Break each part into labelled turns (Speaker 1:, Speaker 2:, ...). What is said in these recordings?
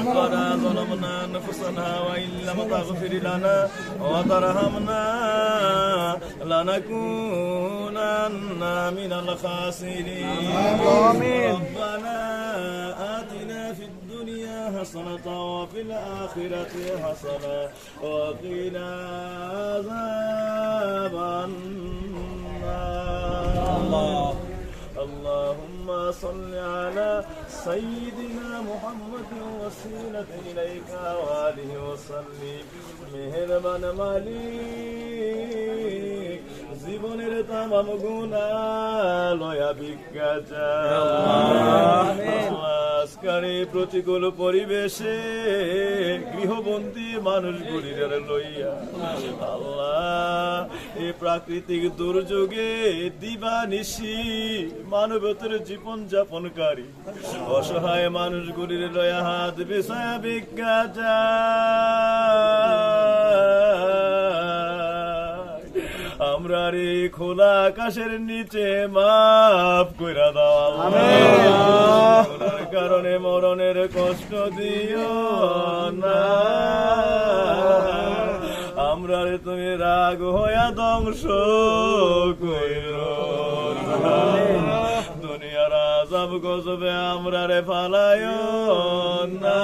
Speaker 1: ربنا ظلمنا أنفسنا وإن لم تغفر لنا وترحمنا لنكونن من الخاسرين ربنا آتنا في الدنيا حسنة وفي الآخرة حسنة وقنا عذاب النار اللهم صل على سيدنا محمد وسيلة إليك وآله وسلم মেহরবান মালিক জীবনের তামাম গুণা লয়া ভিক্ষা এই প্রতিকূল পরিবেশে গৃহবন্দী মানুষগুলির লইয়া আল্লাহ। এই প্রাকৃতিক দুর্যোগে দিবা নিশি মানবতের জীবন যাপনকারী অসহায় মানুষগুলির লয়া হাত বিষয়া চায়। আমরা রে খোলা আকাশের নিচে মাফ কইরা দাও। দিও না। আমরা রে তুমি রাগ হইয়া ধ্বংস। দুনিয়ার আজাব গজবে আমরা রে ফালায় না।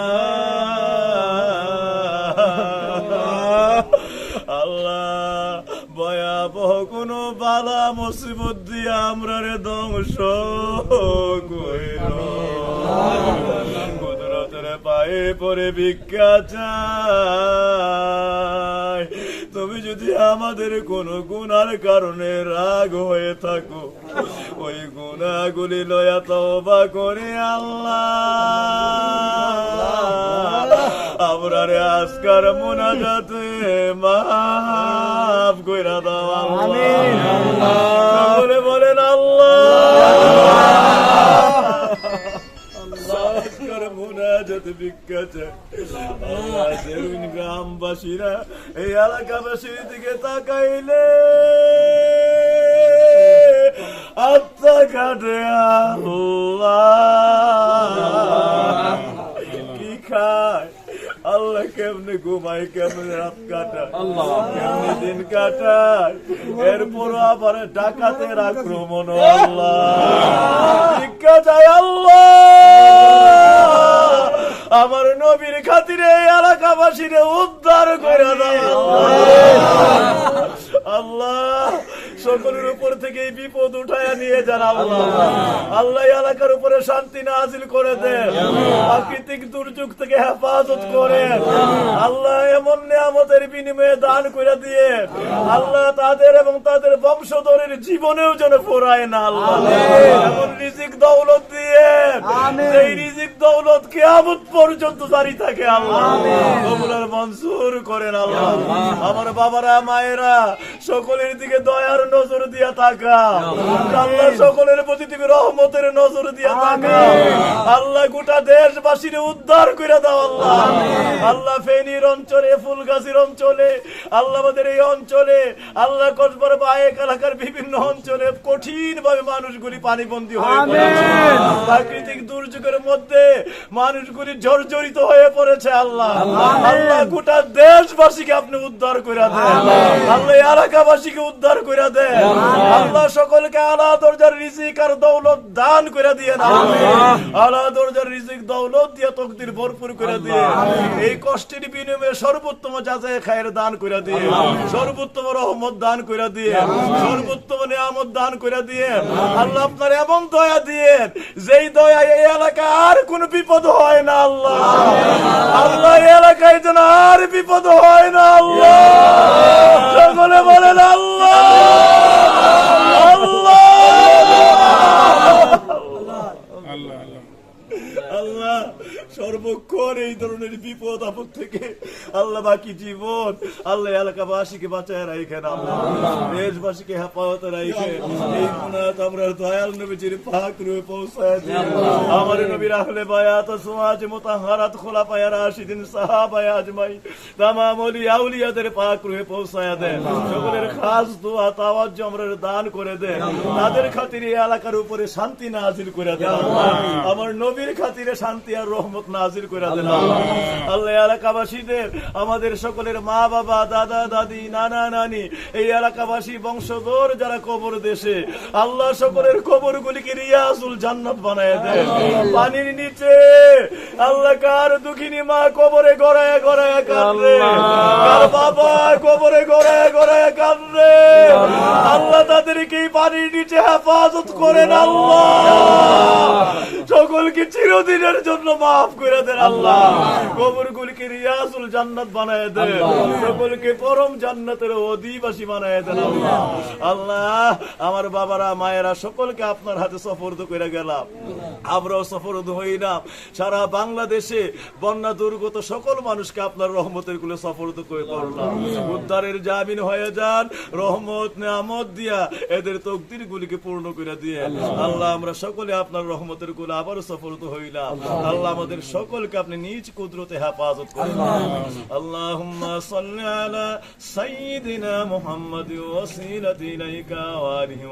Speaker 1: আল্লাহ, ভয়াবহ কোন বালা মুসিবত দিয়ে আমরা রে ধ্বংস পায়ে পরে ভিক্ষা চাই। তুমি যদি আমাদের কোন গুনার কারণে রাগ হয়ে থাকো ওই গুনাগুলি লয়া তওবা করে আল্লাহ। আমরা রে আজকার মোনাজাতে মাফ কইরা দাও আল্লাহ। বলে বলেন আল্লাহ। আল্লাহ জেরুইন গ্রামবাসীরা এই এলাকাবাসীর দিকে তাকাইলে। আত্মা কাটে কি খায়? আল্লাহ কেমনে ঘুমায় কেমনে রাত কাটায় আল্লাহ। কেমনে দিন কাটায়? এরপর আবার ডাকাতের আক্রমণ আল্লাহ। আল্লাহ। আমার নবীর খাতিরে এলাকাবাসীরে উদ্ধার করে দাও আল্লাহ। সকলের উপর থেকে এই বিপদ উঠায় নিয়ে যান আল্লাহ। আল্লাহ। এলাকার উপরে শান্তি নাজিল করে দেন। প্রাকৃতিক দুর্যোগ থেকে হেফাজত করেন আল্লাহ এমন নিয়ামতের বিনিময়ে দান করে দিয়ে আল্লাহ তাদের এবং তাদের বংশধরের জীবনেও যেন ফোরায় না আল্লাহ। এমন রিজিক দৌলত কেয়ামত পর্যন্ত জারি থাকে আল্লাহ। কবুলার মনসুর করেন আল্লাহ। আমার বাবারা মায়েরা সকলের দিকে দয়ার নজর দিয়া থাকা। আল্লাহ সকলের প্রতি তুমি রহমতের নজর দিয়া থাকা। আল্লাহ গোটা দেশবাসীর উদ্ধার করে দাও আল্লাহ। আল্লাহ ফেনীর অঞ্চলে ফুলগাছির অঞ্চলে আল্লাহ আমাদের এই অঞ্চলে আল্লাহ কসবর বায়েক এলাকার বিভিন্ন অঞ্চলে কঠিন ভাবে মানুষগুলি পানিবন্দী হয়ে প্রাকৃতিক দুর্যোগের মধ্যে মানুষগুলি জর্জরিত হয়ে পড়েছে আল্লাহ। আল্লাহ। গোটা দেশবাসীকে আপনি উদ্ধার করে দেন। আল্লাহ। এই এলাকাবাসীকে উদ্ধার করে দেন। আল্লাহ। সকলকে আলা দরজার রিজিক আর দৌলত দান করে দিয়ে আলা দরজার রিজিক দৌলত দিয়ে তকদির ভরপুর করে দিয়ে। এই কষ্টের বিনিময়ে সর্বোত্তম যাচাই খায়ের দান করে দিয়ে। সর্বোত্তম রহমত দান করে দিয়ে। সর্বোত্তম নিয়ামত দান করে দিয়ে। আল্লাহ আপনার এমন দয়া দিয়ে যেই দয়া এই এলাকা আর কোন বিপদ হয় না আল্লাহ। আল্লাহ এলাকায় যেন আর বিপদ হয় না আল্লাহ। সকলে বলেন আল্লাহ। আল্লাহ। সর্বক্ষণ এই ধরনের বিপদ আপদ থেকে আল্লাহ বাকি জীবন। আল্লাহ এলাকাবাসীকে বাঁচায় রাখেন আল্লাহ দেশবাসীকে হেফাজতে রাখেন এই গুণাত আমরা দয়াল নবীজির পাক রূপে পৌঁছায় আমার নবীর আহলে বায়াত সুয়াজ মুতাহারাত খোলা পায়া রাশিদিন সাহাবায়ে আজমাই। তামাম ওলি আউলিয়াদের পাক রূপে পৌঁছায় দেন। সকলের খাস দোয়া, তাওয়াজ্জু আমরা দান করে দেন। তাদের খাতিরে এলাকার উপরে শান্তি নাজিল করে দেন আমার নবীর খাতিরে শান্তি আর রহমত নাজিল করে দেন আল্লাহ। এলাকাবাসীদের আমাদের সকলের মা বাবা দাদা দাদি নানা নানি এই এলাকাবাসী বংশধর যারা কবর দেশে আল্লাহ সকলের কবর গুলিকে রিয়াজুল জান্নাত বানায় দেন। পানির নিচে আল্লাহ কার দুঃখিনী মা কবরে গড়ায় গড়ায় কাঁদে কার বাবা কবরে গড়ায় গড়ায় কাঁদে আল্লাহ। তাদেরকে পানির নিচে হেফাজত করেন আল্লাহ। সকলকে চিরদিনের জন্য মাফ করে দেন আল্লাহ। কবর গুলিকে রিয়াজুল জান্নাত বানায় দেন। সকলকে পরম জান্নাতের অধিবাসী বানায় দেন আল্লাহ। আল্লাহ। আমার বাবারা মায়েরা সকলকে আপনার হাতে সফরদ করে গেলাম। আমরাও সফরদ হইলাম। সারা বাংলাদেশে বন্যা দুর্গত সকল মানুষকে আপনার রহমতেরগুলো সফরদ করে করলাম উদ্ধারের জামিন হয়ে যান। রহমত নেয়ামত দিয়া এদের তকদির গুলিকে পূর্ণ করে দিয়ে। আল্লাহ। আমরা সকলে আপনার রহমতেরগুলো আবারও তো হইলাম। আল্লাহ। আমাদের সকলকে আপনি নিজ কুদরতে হেফাজত করেন। আল্লাহুম্মা সাল্লি আলা সাইয়্যিদিনা মুহাম্মাদ ইলাইকা ওয়া আলিহি